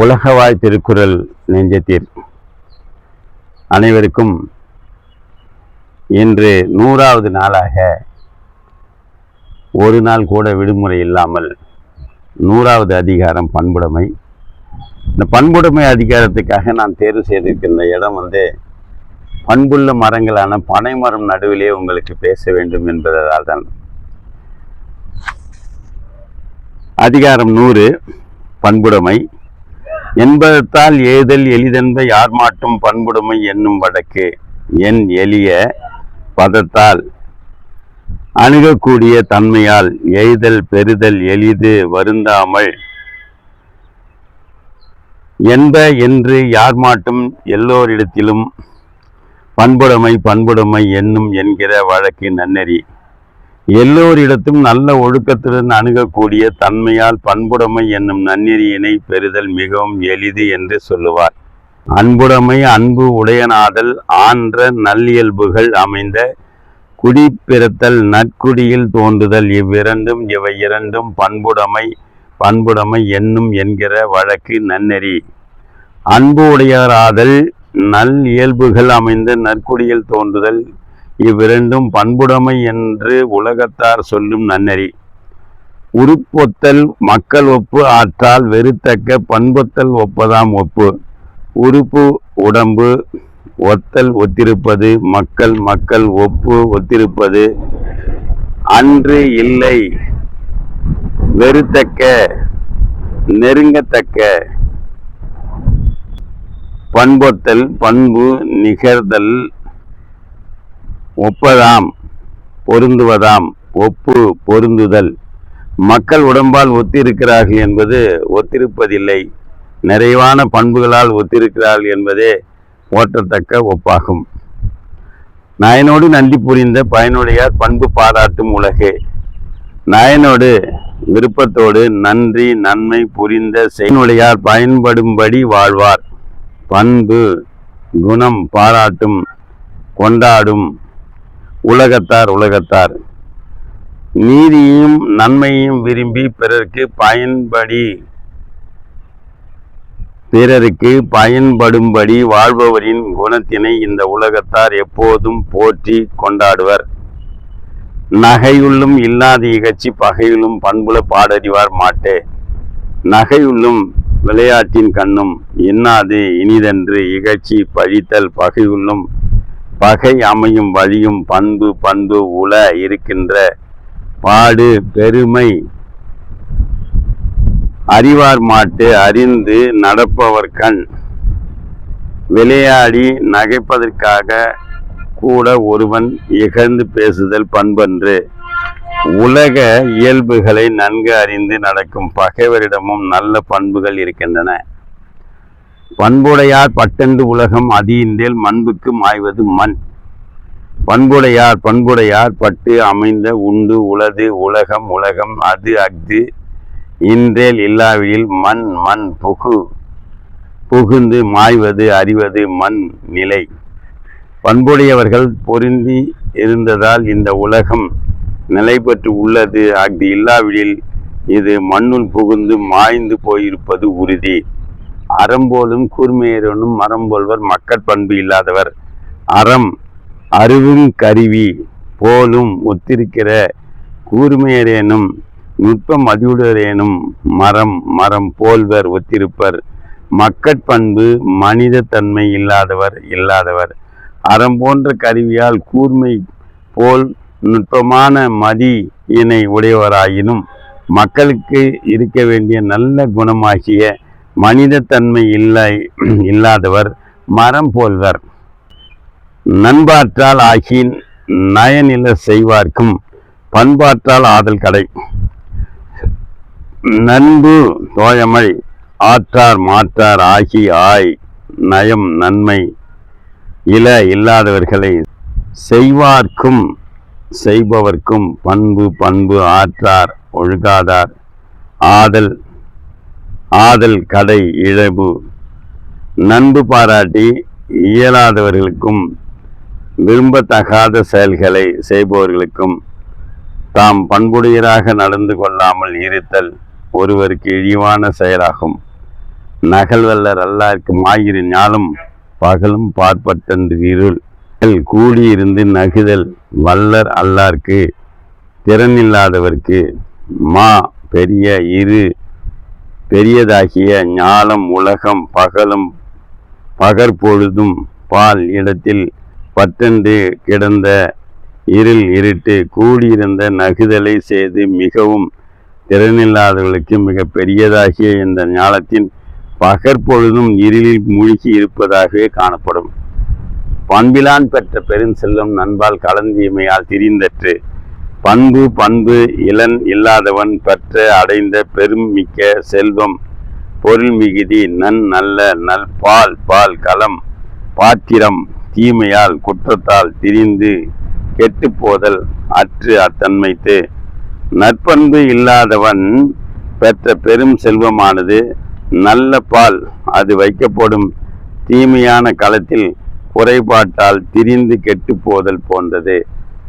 உலகவாய் திருக்குறள் நெஞ்சத்தீர். அனைவருக்கும் இன்று நூறாவது நாளாக ஒரு நாள் கூட விடுமுறை இல்லாமல் நூறாவது அதிகாரம் பண்புடைமை. இந்த பண்புடைமை அதிகாரத்துக்காக நான் தேர்வு செய்திருக்கின்ற இடம் வந்து பண்புள்ள மரங்களான பனை மரம் நடுவிலே உங்களுக்கு பேச வேண்டும் என்பதால் தான். அதிகாரம் நூறு பண்புடைமை. என்பதால் ஏதல் எளிதென்ப யார் மாட்டும் பண்புடைமை என்னும் வழக்கு என் எளிய பதத்தால் அணுகக்கூடிய தன்மையால் எய்தல் பெறுதல் எளிது வருந்தாமல் என்ப என்று யார் மாட்டும் எல்லோரிடத்திலும் பண்புடைமை பண்புடைமை என்னும் என்கிற வழக்கு நன்னெறி. எல்லோரிடத்தும் நல்ல ஒழுக்கத்துடன் அணுகக்கூடிய தன்மையால் பண்புடைமை என்னும் நன்னெறியினை பெறுதல் மிகவும் எளிது என்று சொல்லுவார். அன்புடைமை அன்பு உடையனாதல் ஆன்ற நல்லியல்புகள் அமைந்த குடிப்பிறத்தல் நற்குடியில் தோன்றுதல் இவ்விரண்டும் இவை இரண்டும் பண்புடைமை பண்புடைமை என்னும் என்கிற வழக்கு நன்னெறி. அன்பு உடையராதல் நல் இயல்புகள் அமைந்த நற்குடியில் தோன்றுதல் இவ்விரண்டும் பண்புடைமை என்று உலகத்தார் சொல்லும் நன்னறி. உருப்பொத்தல் மக்கள் ஒப்பு ஆற்றால் வெறுத்தக்க பண்பொத்தல் ஒப்பதாம் ஒப்பு. உறுப்பு உடம்பு ஒத்தல் ஒத்திருப்பது மக்கள் மக்கள் ஒப்பு ஒத்திருப்பது. அன்று இல்லை. வெறுத்தக்க நெருங்கத்தக்க. பண்பொத்தல் பண்பு நிகர்தல் ஒப்பதாம் பொருந்துவதாம் ஒப்பு பொருந்துதல். மக்கள் உடம்பால் ஒத்திருக்கிறார்கள் என்பது ஒத்திருப்பதில்லை. நிறைவான பண்புகளால் ஒத்திருக்கிறார்கள் என்பதே ஓட்டத்தக்க ஒப்பாகும். நாயனோடு நன்றி புரிந்த பயனுடையார் பண்பு பாராட்டும் உலகே. நாயனோடு விருப்பத்தோடு நன்றி நன்மை புரிந்த செயனுடையார் பயன்படும்படி வாழ்வார். பண்பு குணம் பாராட்டும் கொண்டாடும் உலகத்தார் உலகத்தார். நீதியையும் நன்மையையும் விரும்பி பிறருக்கு பயன்படி பிறருக்கு பயன்படும்படி வாழ்பவரின் குணத்தினை இந்த உலகத்தார் எப்போதும் போற்றி கொண்டாடுவர். நகையுள்ளும் இல்லாத இகழ்ச்சி பகையுள்ளும் பண்புல பாடறிவார் மாட்டே. நகையுள்ளும் விளையாட்டின் கண்ணும் இன்னாது இனிதென்று இகழ்ச்சி பழித்தல் பகையுள்ளும் பகை அமையும் வழியும் பண்பு பண்பு உல இருக்கின்ற பாடு பெருமை அறிவார் மாட்டு அறிந்து நடப்பவர் கண். விளையாடி நகைப்பதற்காக கூட ஒருவன் இகழ்ந்து பேசுதல் பண்பன்று. உலக இயல்புகளை நன்கு அறிந்து நடக்கும் பகைவரிடமும் நல்ல பண்புகள் இருக்கின்றன. பண்புடையார் பட்டென்று உலகம் அதியின்றேல் மண்புக்கு மாய்வது மண். பண்புடையார் பண்புடையார் பட்டு அமைந்த உண்டு உளது உலகம் உலகம் அது அஃது இன்றேல் இல்லாவிடில் மண் மண் புகு. புகுந்து மாய்வது அறிவது மண் நிலை. பண்புடையவர்கள் பொருந்தி இருந்ததால் இந்த உலகம் நிலை பெற்று உள்ளது அஃது இல்லாவிடில் இது மண்ணுள் புகுந்து மாய்ந்து போயிருப்பது உறுதி. அறம்போலும் கூர்மையரனும் மரம் போல்வர் மக்கட்பண்பு இல்லாதவர். அறம் அறிவும் கருவி போலும் ஒத்திருக்கிற கூர்மையரேனும் நுட்பம் அதியுடரேனும் மரம் மரம் போல்வர் ஒத்திருப்பர். மக்கட்பண்பு மனித தன்மை இல்லாதவர் இல்லாதவர். அறம் போன்ற கருவியால் கூர்மை போல் நுட்பமான மதி இணை உடையவராயினும் மக்களுக்கு இருக்க வேண்டிய நல்ல குணமாகிய மனித தன்மை இல்லை இல்லாதவர் மரம் போல்வர். நண்பாற்றால் ஆகின் நயநில செய்வார்க்கும் பண்பாற்றால் ஆதல் கடை. நண்பு தோழமை ஆற்றார் மாற்றார் ஆகி ஆய் நயம் நன்மை. இல இல்லாதவர்களை செய்வார்க்கும் செய்பவர்க்கும் பண்பு பண்பு ஆற்றார் ஒழுகாதார். ஆதல் ஆதல் கடை இழவு நண்பு பாராட்டி இயலாதவர்களுக்கும் விரும்பத்தகாத செயல்களை செய்பவர்களுக்கும் தாம் பண்புடையராக நடந்து கொள்ளாமல் இருத்தல் ஒருவருக்கு இழிவான செயலாகும். நகல்வல்லர் அல்லாருக்கு மாயிரு ஞாலும் பகலும் பார்ப்பட்டன்று இருள். கூடியிருந்து நகுதல் வல்லர் அல்லார்க்கு திறனில்லாதவர்க்கு மா பெரிய இரு பெரியதாகிய ஞாலம் உலகம் பகலும் பகற்பொழுதும் பால் இடத்தில் பட்டென்று கிடந்த இருள் இருட்டு கூடியிருந்த நகுதலை செய்து மிகவும் திறனில்லாதவர்களுக்கு மிக பெரியதாகிய இந்த ஞானத்தின் பகற்பொழுதும் இருளில் மூழ்கி இருப்பதாகவே காணப்படும். பண்பிலான் பெற்ற பெருஞ்செல்வம் நண்பால் கலந்தியமையால் திரிந்தற்று. பண்பு பண்பு இளன் இல்லாதவன் பெற்ற அடைந்த பெரும் மிக்க செல்வம். பொருள் மிகுதி நன் நல்ல நல் பால் பால் களம் பாத்திரம் தீமையால் குற்றத்தால் திரிந்து கெட்டுப்போதல் அற்று அத்தன்மைத்து. நற்பண்பு இல்லாதவன் பெற்ற பெரும் செல்வமானது நல்ல பால் அது வைக்கப்படும் தீமையான களத்தில் குறைபாட்டால் திரிந்து கெட்டுப்போதல் போன்றது.